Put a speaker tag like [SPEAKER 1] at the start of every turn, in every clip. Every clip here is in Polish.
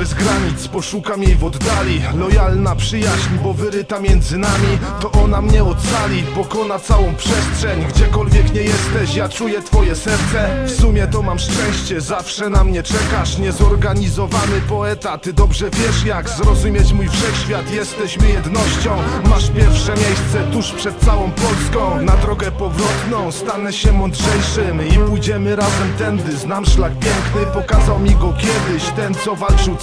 [SPEAKER 1] bez granic, poszukam jej w oddali. Lojalna przyjaźń, bo wyryta między nami. To ona mnie ocali, pokona całą przestrzeń. Gdziekolwiek nie jesteś, ja czuję twoje serce. W sumie to mam szczęście, zawsze na mnie czekasz. Niezorganizowany poeta, ty dobrze wiesz jak Zrozumieć mój wszechświat, jesteśmy jednością Masz pierwsze miejsce tuż przed całą Polską. Na drogę powrotną stanę się mądrzejszym I pójdziemy razem tędy. Znam szlak piękny, pokazał mi go kiedyś Ten co walczył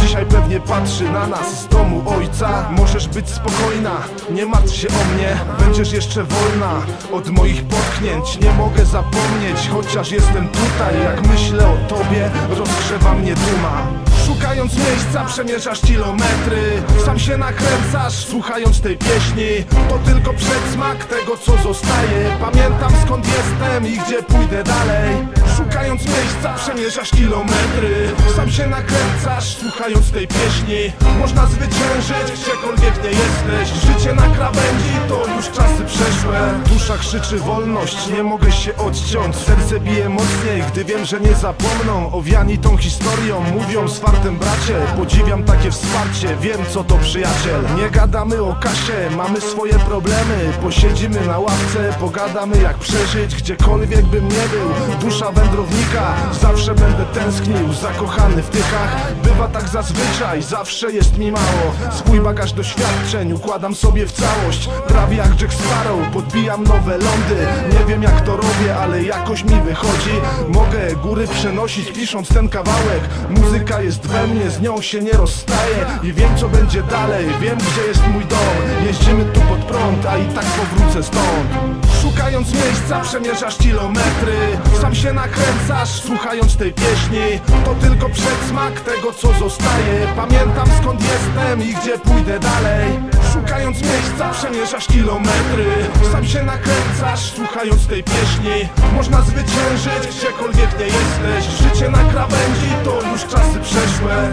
[SPEAKER 1] Dzisiaj pewnie patrzy na nas z domu ojca. Możesz być spokojna, nie martw się o mnie. Będziesz jeszcze wolna od moich potknięć. Nie mogę zapomnieć, chociaż jestem tutaj. Jak myślę o tobie, rozgrzewa mnie duma. Szukając miejsca przemierzasz kilometry. Sam się nakręcasz słuchając tej pieśni. To tylko przedsmak tego co zostaje. Pamiętam skąd jestem i gdzie pójdę dalej Szukając miejsca przemierzasz kilometry. Sam się nakręcasz słuchając tej pieśni. Można zwyciężyć gdziekolwiek nie jesteś. Życie na krawędzi to już czasy przeszłe. Dusza krzyczy wolność, nie mogę się odciąć. Serce bije mocniej, gdy wiem, że nie zapomną. Owiani tą historią, mówią z fartem bracie. Podziwiam takie wsparcie, wiem co to przyjaciel. Nie gadamy o kasie, mamy swoje problemy. Posiedzimy na ławce, pogadamy jak przeżyć Gdziekolwiek bym nie był, dusza wędrownika Zawsze będę tęsknił, zakochany w tychach. Bywa tak zazwyczaj, zawsze jest mi mało. Swój bagaż doświadczeń układam sobie w całość. Prawie jak Jack Sparrow, podbijam nowe lądy. Nie wiem jak to robię, ale jakoś mi wychodzi. Mogę góry przenosić pisząc ten kawałek. Muzyka jest we mnie, z nią się nie rozstaję. I wiem co będzie dalej, wiem gdzie jest mój dom. Jeździmy tu pod prąd, a i tak powrócę stąd. Szukając miejsca przemierzasz kilometry. Sam się nakręcasz słuchając tej pieśni. To tylko przedsmak tego co zostaje. Pamiętam skąd jestem i gdzie pójdę dalej. Szukając miejsca przemierzasz kilometry. Sam się nakręcasz słuchając tej pieśni. Można zwyciężyć gdziekolwiek nie jesteś. Życie na krawędzi to już czasy przeszłe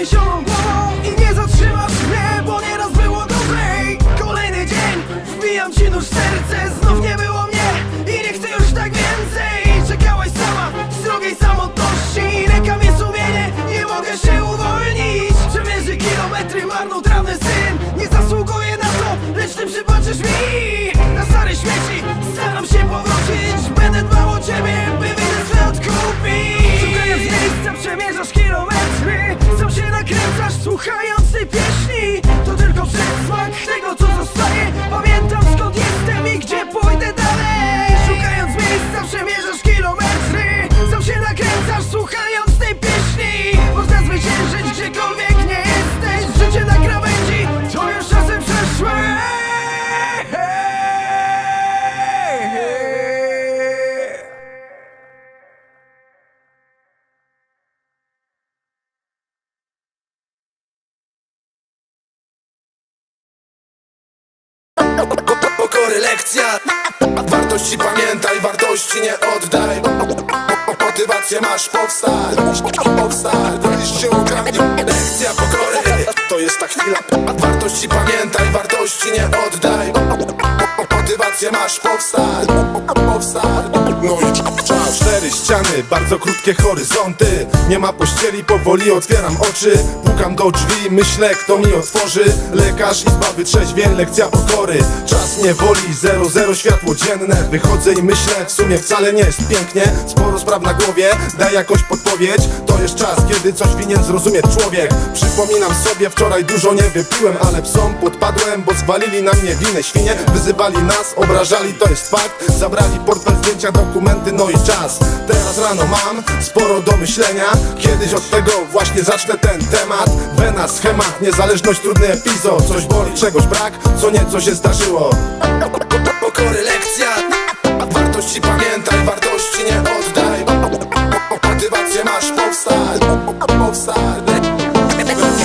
[SPEAKER 2] podniesioną głową I nie zatrzymasz mnie, bo nieraz było gorzej. Kolejny dzień, wbijam ci nóż w serce Znów nie było mnie i nie chcę już tak więcej. Czekałaś sama z drogiej samotności Leka mnie sumienie, nie mogę się uwolnić. Przemierzy kilometry marnotrawny syn Nie zasługuję na to, lecz ty przybaczysz mi. Na stare śmieci staram się powrócić Będę dbał o ciebie, słuchając tej pieśni
[SPEAKER 3] lekcja Wartości pamiętaj, wartości nie oddaj. Motywację masz, powstań Powstań, liść się ukradnie. Lekcja pokory To jest ta chwila. Wartości pamiętaj, wartości nie oddaj Motywację masz, powstań Powstań No i czas
[SPEAKER 1] Cztery ściany, bardzo krótkie horyzonty. Nie ma pościeli, powoli otwieram oczy. Pukam do drzwi, myślę kto mi otworzy. Lekarz, izba wytrzeźwień, lekcja pokory. Czas niewoli, zero, zero światło dzienne. Wychodzę i myślę, w sumie wcale nie jest pięknie. Sporo spraw na głowie, daj jakąś podpowiedź jest czas, kiedy coś winien zrozumieć człowiek. Przypominam sobie, wczoraj dużo nie wypiłem Ale psom podpadłem, bo zwalili na mnie winę. Świnie Wyzywali nas, obrażali, to jest fakt. Zabrali portfel, zdjęcia, dokumenty, no i czas. Teraz rano mam sporo do myślenia. Kiedyś od tego właśnie zacznę ten temat. Wena, schemat, niezależność, trudny epizod. Coś boli, czegoś brak, co nieco się zdarzyło.
[SPEAKER 3] Pokory lekcja. Wartości pamiętaj, wartości nie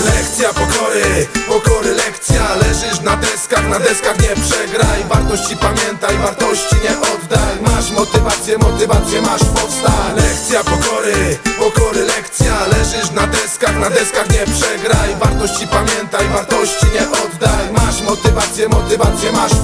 [SPEAKER 1] Lekcja pokory, pokory lekcja. Leżysz na deskach, na deskach nie przegraj. Wartości pamiętaj, wartości nie oddaj. Masz motywację, motywację masz powstań Lekcja pokory, pokory lekcja. Leżysz na deskach, na deskach nie przegraj. Wartości pamiętaj, wartości nie oddaj. Masz motywację, motywację masz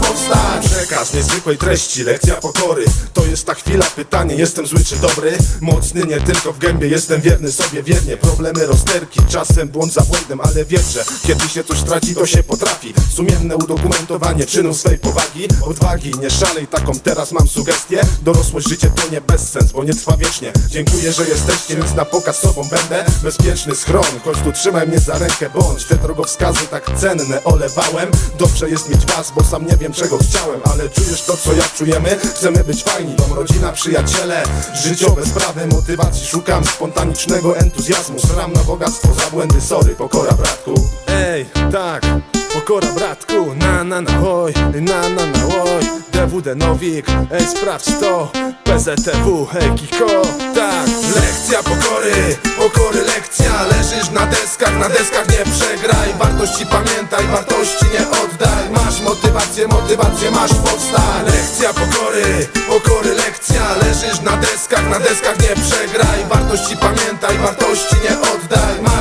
[SPEAKER 1] Przekaz niezwykłej treści, lekcja pokory. To jest ta chwila, pytanie, jestem zły czy dobry? Mocny nie tylko w gębie, jestem wierny sobie wiernie. Problemy rozterki, czasem błąd za błędem Ale wiesz, że kiedy się coś traci, to się potrafi. Sumienne udokumentowanie czynów swej powagi Odwagi, nie szalej, taką teraz mam sugestię. Dorosłość, życie to nie bezsens, bo nie trwa wiecznie. Dziękuję, że jesteście, nic na pokaz sobą będę. Bezpieczny schron, choć tu trzymaj mnie za rękę Bądź. Te drogowskazy tak cenne olewałem. Dobrze jest mieć was, bo sam nie wiem czego chciałem Ale czujesz to co ja czujemy? Chcemy być fajni, dom, rodzina, przyjaciele Życiowe sprawy, motywacji szukam Spontanicznego entuzjazmu Sram na bogactwo, za błędy, sorry, pokora bratku Ej, tak, pokora bratku Na na na oj, na na na oj. DWD Nowik, ej sprawdź to. PZTW, hej Kiko, tak Lekcja pokory, pokory lekcja. Leżysz na deskach, na deskach nie przegraj. Wartości pamiętaj, wartości nie oddaj. Masz motywację, motywację masz powstań. Lekcja pokory, pokory lekcja. Leżysz na deskach, na deskach nie przegraj. Wartości pamiętaj, wartości nie oddaj. Masz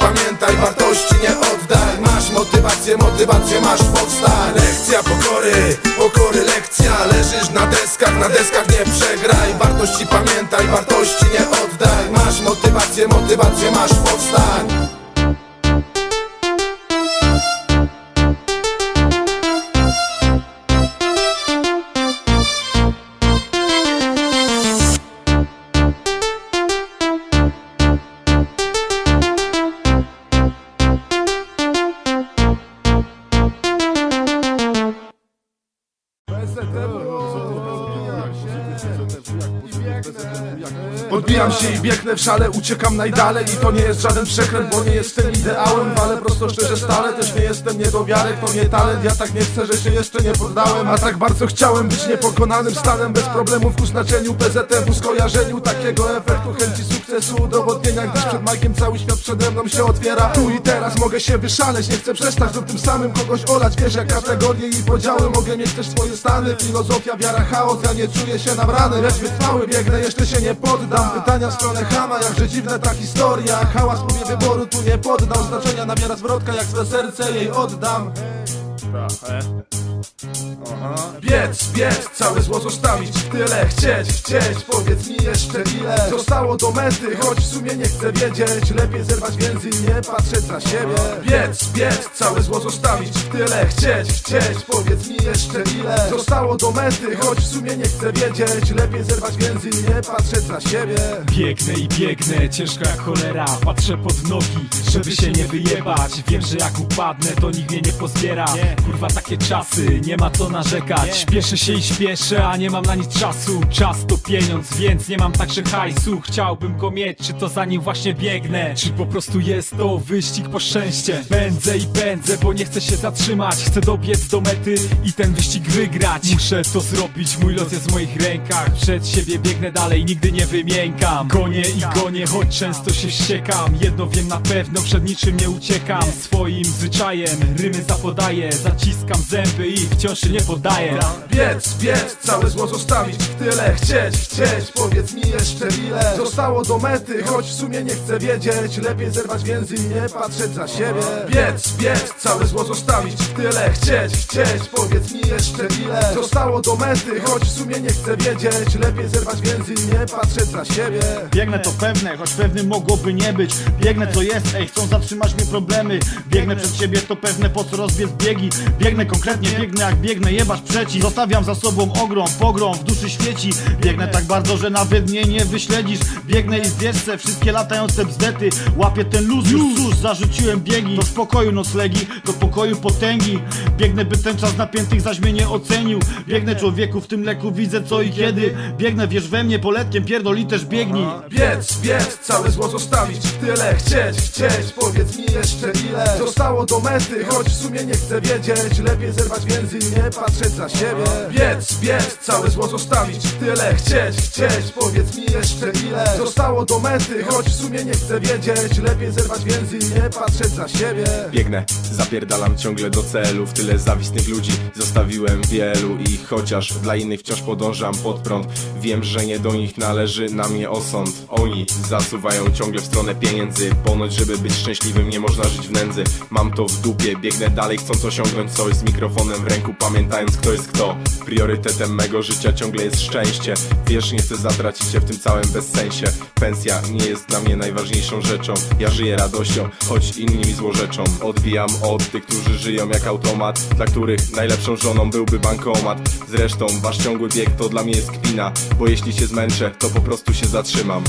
[SPEAKER 1] pamiętaj, wartości nie oddaj. Masz motywację, motywację masz powstań Lekcja pokory, pokory lekcja. Leżysz na deskach, na deskach nie przegraj. Wartości pamiętaj, wartości nie oddaj. Masz motywację, motywację masz powstań
[SPEAKER 4] Odbijam się i biegnę w szale, uciekam najdalej. I to nie jest żaden przekręt, bo nie jestem ideałem. Ale prosto szczerze stale, też nie jestem niedowiarek To nie talent, ja tak nie chcę, że się jeszcze nie poddałem. A tak bardzo chciałem być niepokonanym stanem. Bez problemów ku znaczeniu PZM-u skojarzeniu. Takiego efektu chęci sukcesu udowodnienia Gdyż przed Majkiem cały świat przede mną się otwiera. Tu i teraz mogę się wyszaleć, nie chcę przestać Do tym samym kogoś olać, wiesz jak kategorie i podziały Mogę mieć też swoje stany, filozofia, wiara, chaos Ja nie czuję się nabrany, lecz wytrwały biegnę, jeszcze się nie poddam. Pytania w stronę Hama, jakże dziwna ta historia. Hałas mówię wyboru, tu nie poddam. Znaczenia nabiera zwrotka, jak swe serce jej oddam Biec, biec, całe zło zostawić tyle Chcieć, chcieć, powiedz mi jeszcze ile Zostało do mety, choć w sumie nie chcę wiedzieć. Lepiej zerwać więzy nie patrzeć na siebie. Biec, biec, całe zło zostawić tyle Chcieć, chcieć, powiedz mi jeszcze ile Zostało do mety, choć w sumie nie chcę wiedzieć. Lepiej zerwać więzy nie patrzeć na siebie.
[SPEAKER 5] Biegnę i biegnę, ciężko jak cholera. Patrzę pod nogi, żeby się nie wyjebać. Wiem, że jak upadnę, to nikt mnie nie pozbiera. Kurwa takie czasy, nie ma co narzekać. Śpieszę się i śpieszę, a nie mam na nic czasu. Czas to pieniądz, więc nie mam także hajsu. Chciałbym go mieć, czy to za nim właśnie biegnę? Czy po prostu jest to wyścig po szczęście? Pędzę i pędzę, bo nie chcę się zatrzymać. Chcę dobiec do mety i ten wyścig wygrać. Muszę to zrobić, mój los jest w moich rękach. Przed siebie biegnę dalej, nigdy nie wymiękam. Gonię i gonię, choć często się ściekam Jedno wiem na pewno, przed niczym nie uciekam. Swoim zwyczajem rymy zapodaję Zaciskam zęby i wciąż się nie poddaję.
[SPEAKER 4] Biec, biec, całe zło zostawić tyle Chcieć, chcieć, powiedz mi jeszcze ile Zostało do mety, choć w sumie nie chcę wiedzieć. Lepiej zerwać więzy i nie patrzeć za siebie. Biec, biec, całe zło zostawić tyle Chcieć, chcieć, powiedz mi jeszcze ile Zostało do mety, choć w sumie nie chcę wiedzieć. Lepiej zerwać więzy i nie patrzeć za siebie.
[SPEAKER 6] Biegnę to pewne, choć pewnym mogłoby nie być. Biegnę co jest, ej, chcą zatrzymać mnie problemy. Biegnę przed siebie, to pewne po co rozbiec biegi. Biegnę konkretnie, biegnę biegnę jak biegnę, jebać przeciw. Zostawiam za sobą ogrom, pogrom, w duszy świeci. Biegnę tak bardzo, że nawet mnie nie wyśledzisz. Biegnę i se, wszystkie latające bzdety. Łapię ten luz, już cóż, zarzuciłem biegi. Do spokoju noclegi, do pokoju potęgi. Biegnę, by ten czas napiętych zaś mnie nie ocenił. Biegnę człowieku, w tym leku widzę co i kiedy. Biegnę, wierz we mnie, poletkiem pierdoli też biegnij.
[SPEAKER 1] Biec, biec, całe zło zostawić. Tyle chcieć, chcieć, powiedz mi jeszcze ile. Zostało do mety, choć w sumie nie chcę wiedzieć. Lepiej zerwać i nie patrzeć za siebie. Biec, biec, całe zło zostawić. Tyle chcieć, chcieć, powiedz mi jeszcze ile. Zostało do mety, choć w sumie nie chcę wiedzieć. Lepiej zerwać więzy nie patrzeć za siebie.
[SPEAKER 7] Biegnę, zapierdalam ciągle do celów. Tyle zawistnych ludzi zostawiłem wielu. I chociaż dla innych wciąż podążam pod prąd Wiem, że nie do nich należy na mnie osąd. Oni zasuwają ciągle w stronę pieniędzy. Ponoć, żeby być szczęśliwym nie można żyć w nędzy. Mam to w dupie, biegnę dalej chcąc osiągnąć coś Z mikrofonem ręku pamiętając kto jest kto. Priorytetem mego życia ciągle jest szczęście. Wiesz, nie chcę zatracić się w tym całym bezsensie. Pensja nie jest dla mnie najważniejszą rzeczą. Ja żyję radością, choć inni mi złorzeczą. Odbijam od tych, którzy żyją jak automat Dla których najlepszą żoną byłby bankomat. Zresztą wasz ciągły bieg to dla mnie jest kpina Bo jeśli się zmęczę, to po prostu się zatrzymam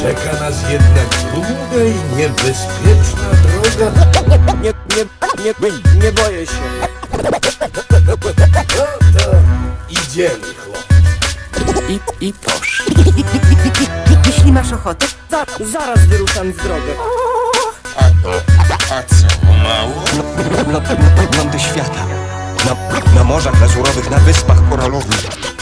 [SPEAKER 8] Czeka nas jednak długa i niebezpieczna droga.
[SPEAKER 2] Nie, nie, nie, nie boję się
[SPEAKER 8] No to idziemy, chłop.
[SPEAKER 2] I, i posz
[SPEAKER 9] Jeśli masz ochotę,
[SPEAKER 2] Za, Zaraz wyruszam w drogę
[SPEAKER 10] Lądy świata. Na, na morzach lazurowych, na wyspach koralowych.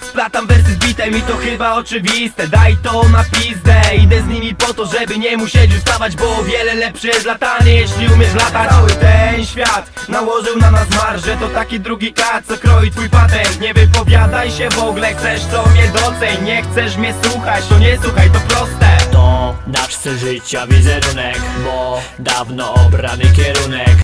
[SPEAKER 11] Splatam wersy z bitem i to chyba oczywiste. Daj to na pizdę, idę z nimi po to, żeby nie musieć ustawać Bo wiele lepsze jest latanie, jeśli umiesz latać. Cały ten świat nałożył na nas marże To taki drugi kat, co kroi twój patent. Nie wypowiadaj się w ogóle, chcesz to mnie doceń. Nie chcesz mnie słuchać, to nie słuchaj, to proste.
[SPEAKER 5] To nasz cel życia, wizerunek Bo dawno obrany kierunek